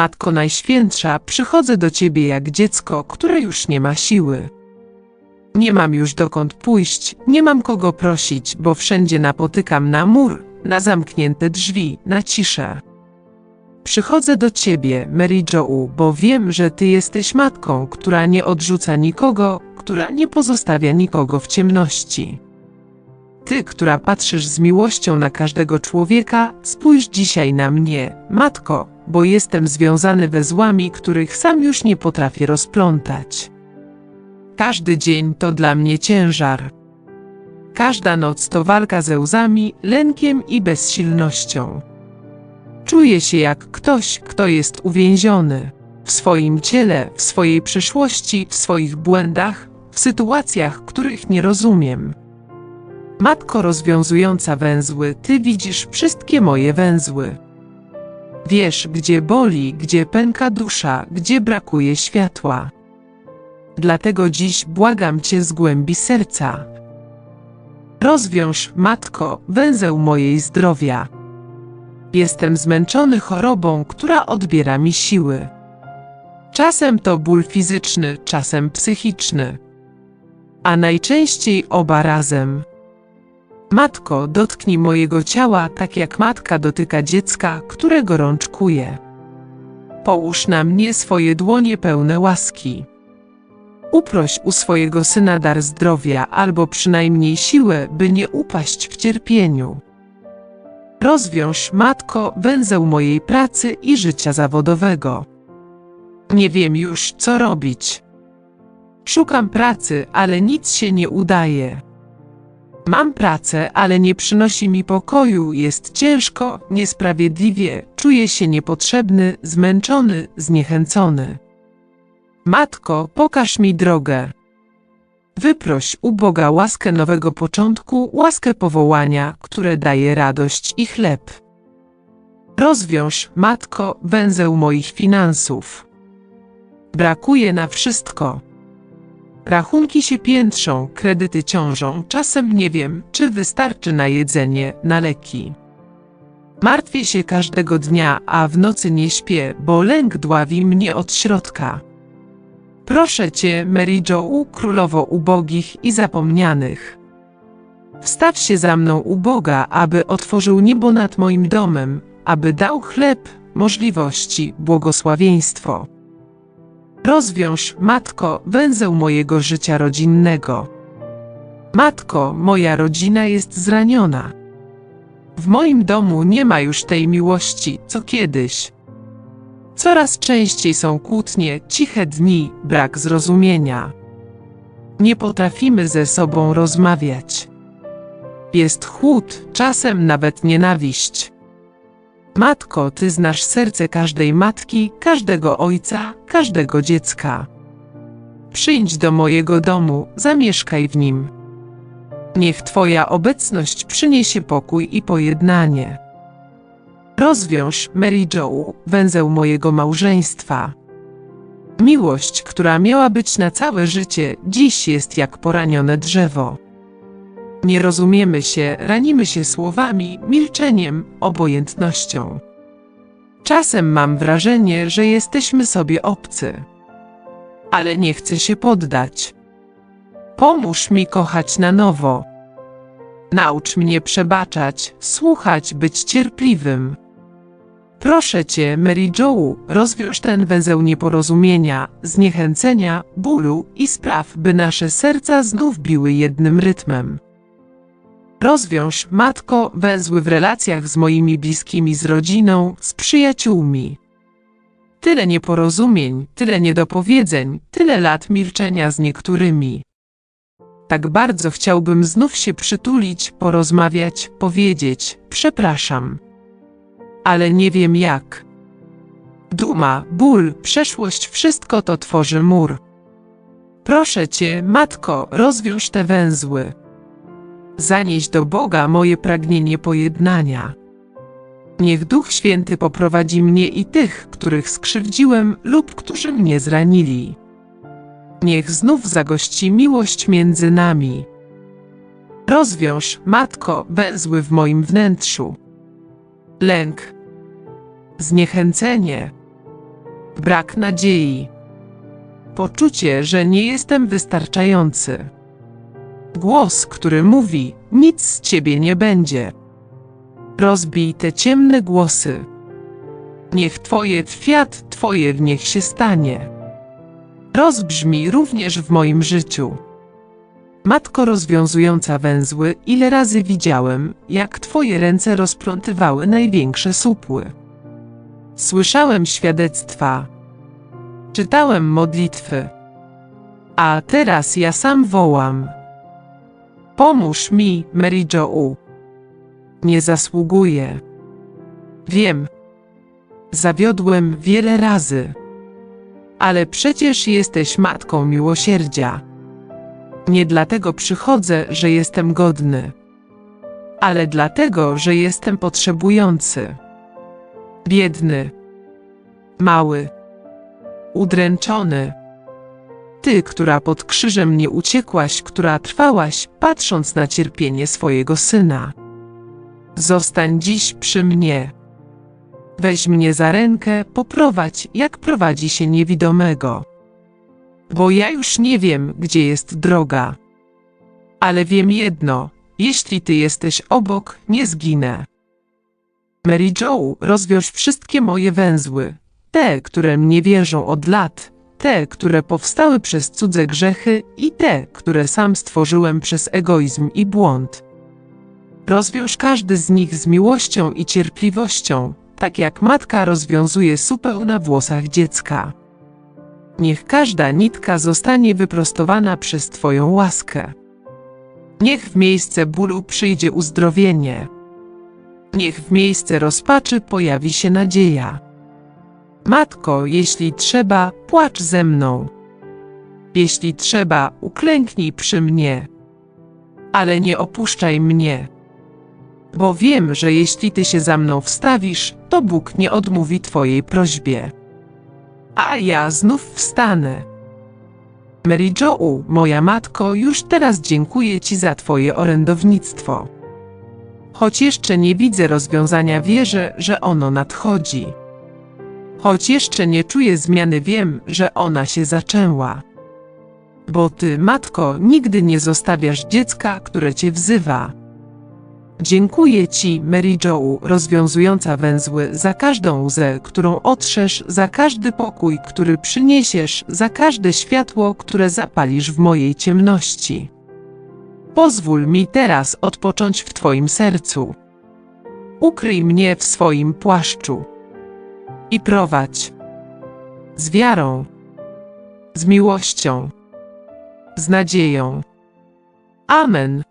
Matko Najświętsza, przychodzę do Ciebie jak dziecko, które już nie ma siły. Nie mam już dokąd pójść, nie mam kogo prosić, bo wszędzie napotykam na mur, na zamknięte drzwi, na ciszę. Przychodzę do Ciebie, Mary Jo, bo wiem, że Ty jesteś matką, która nie odrzuca nikogo, która nie pozostawia nikogo w ciemności. Ty, która patrzysz z miłością na każdego człowieka, spójrz dzisiaj na mnie, matko, bo jestem związany wezłami, których sam już nie potrafię rozplątać. Każdy dzień to dla mnie ciężar. Każda noc to walka ze łzami, lękiem i bezsilnością. Czuję się jak ktoś, kto jest uwięziony w swoim ciele, w swojej przeszłości, w swoich błędach, w sytuacjach, których nie rozumiem. Matko rozwiązująca węzły, ty widzisz wszystkie moje węzły. Wiesz, gdzie boli, gdzie pęka dusza, gdzie brakuje światła. Dlatego dziś błagam cię z głębi serca. Rozwiąż, matko, węzeł mojej zdrowia. Jestem zmęczony chorobą, która odbiera mi siły. Czasem to ból fizyczny, czasem psychiczny, a najczęściej oba razem. Matko, dotknij mojego ciała tak jak matka dotyka dziecka, którego rączkuje. Połóż na mnie swoje dłonie pełne łaski. Uproś u swojego syna dar zdrowia albo przynajmniej siłę, by nie upaść w cierpieniu. Rozwiąż, matko, węzeł mojej pracy i życia zawodowego. Nie wiem już, co robić. Szukam pracy, ale nic się nie udaje. Mam pracę, ale nie przynosi mi pokoju, jest ciężko, niesprawiedliwie, czuję się niepotrzebny, zmęczony, zniechęcony. Matko, pokaż mi drogę. Wyproś u Boga łaskę nowego początku, łaskę powołania, które daje radość i chleb. Rozwiąż, matko, węzeł moich finansów. Brakuje na wszystko. Rachunki się piętrzą, kredyty ciążą, czasem nie wiem, czy wystarczy na jedzenie, na leki. Martwię się każdego dnia, a w nocy nie śpię, bo lęk dławi mnie od środka. Proszę Cię, Mary Jo, królowo ubogich i zapomnianych. Wstaw się za mną u Boga, aby otworzył niebo nad moim domem, aby dał chleb, możliwości, błogosławieństwo. Rozwiąż, matko, węzeł mojego życia rodzinnego. Matko, moja rodzina jest zraniona. W moim domu nie ma już tej miłości, co kiedyś. Coraz częściej są kłótnie, ciche dni, brak zrozumienia. Nie potrafimy ze sobą rozmawiać. Jest chłód, czasem nawet nienawiść. Matko, ty znasz serce każdej matki, każdego ojca, każdego dziecka. Przyjdź do mojego domu, zamieszkaj w nim. Niech Twoja obecność przyniesie pokój i pojednanie. Rozwiąż, Mary Jo, węzeł mojego małżeństwa. Miłość, która miała być na całe życie, dziś jest jak poranione drzewo. Nie rozumiemy się, ranimy się słowami, milczeniem, obojętnością. Czasem mam wrażenie, że jesteśmy sobie obcy. Ale nie chcę się poddać. Pomóż mi kochać na nowo. Naucz mnie przebaczać, słuchać, być cierpliwym. Proszę cię, Mary Jo, rozwiąż ten węzeł nieporozumienia, zniechęcenia, bólu i spraw, by nasze serca znów biły jednym rytmem. Rozwiąż, matko, węzły w relacjach z moimi bliskimi, z rodziną, z przyjaciółmi. Tyle nieporozumień, tyle niedopowiedzeń, tyle lat milczenia z niektórymi. Tak bardzo chciałbym znów się przytulić, porozmawiać, powiedzieć: Przepraszam. Ale nie wiem jak. Duma, ból, przeszłość, wszystko to tworzy mur. Proszę cię, matko, rozwiąż te węzły. Zanieś do Boga moje pragnienie pojednania. Niech Duch Święty poprowadzi mnie i tych, których skrzywdziłem lub którzy mnie zranili. Niech znów zagości miłość między nami. Rozwiąż, matko, węzły w moim wnętrzu. Lęk, zniechęcenie, Brak nadziei. Poczucie, że nie jestem wystarczający. Głos, który mówi: Nic z ciebie nie będzie. Rozbij te ciemne głosy. Niech Twoje kwiat, Twoje niech się stanie. Rozbrzmi również w moim życiu. Matko rozwiązująca węzły, ile razy widziałem, jak Twoje ręce rozplątywały największe supły. Słyszałem świadectwa. Czytałem modlitwy. A teraz ja sam wołam. Pomóż mi, Mary Jo. Nie zasługuję. Wiem. Zawiodłem wiele razy. Ale przecież jesteś matką miłosierdzia. Nie dlatego przychodzę, że jestem godny, ale dlatego, że jestem potrzebujący. Biedny, mały, udręczony. Ty, która pod krzyżem nie uciekłaś, która trwałaś, patrząc na cierpienie swojego syna. Zostań dziś przy mnie. Weź mnie za rękę, poprowadź, jak prowadzi się niewidomego. Bo ja już nie wiem, gdzie jest droga. Ale wiem jedno: jeśli ty jesteś obok, nie zginę. Mary Jo, rozwiąż wszystkie moje węzły, te, które mnie wierzą od lat, te, które powstały przez cudze grzechy i te, które sam stworzyłem przez egoizm i błąd. Rozwiąż każdy z nich z miłością i cierpliwością, tak jak matka rozwiązuje supę na włosach dziecka. Niech każda nitka zostanie wyprostowana przez Twoją łaskę. Niech w miejsce bólu przyjdzie uzdrowienie. Niech w miejsce rozpaczy pojawi się nadzieja. Matko, jeśli trzeba, płacz ze mną. Jeśli trzeba, uklęknij przy mnie. Ale nie opuszczaj mnie. Bo wiem, że jeśli ty się za mną wstawisz, to Bóg nie odmówi Twojej prośbie. A ja znów wstanę. Mary Jo, moja matko, już teraz dziękuję Ci za Twoje orędownictwo. Choć jeszcze nie widzę rozwiązania, wierzę, że ono nadchodzi. Choć jeszcze nie czuję zmiany, wiem, że ona się zaczęła. Bo Ty, matko, nigdy nie zostawiasz dziecka, które Cię wzywa. Dziękuję Ci, Mary Jo, rozwiązująca węzły, za każdą łzę, którą otrzesz, za każdy pokój, który przyniesiesz, za każde światło, które zapalisz w mojej ciemności. Pozwól mi teraz odpocząć w Twoim sercu. Ukryj mnie w swoim płaszczu i prowadź z wiarą, z miłością, z nadzieją. Amen.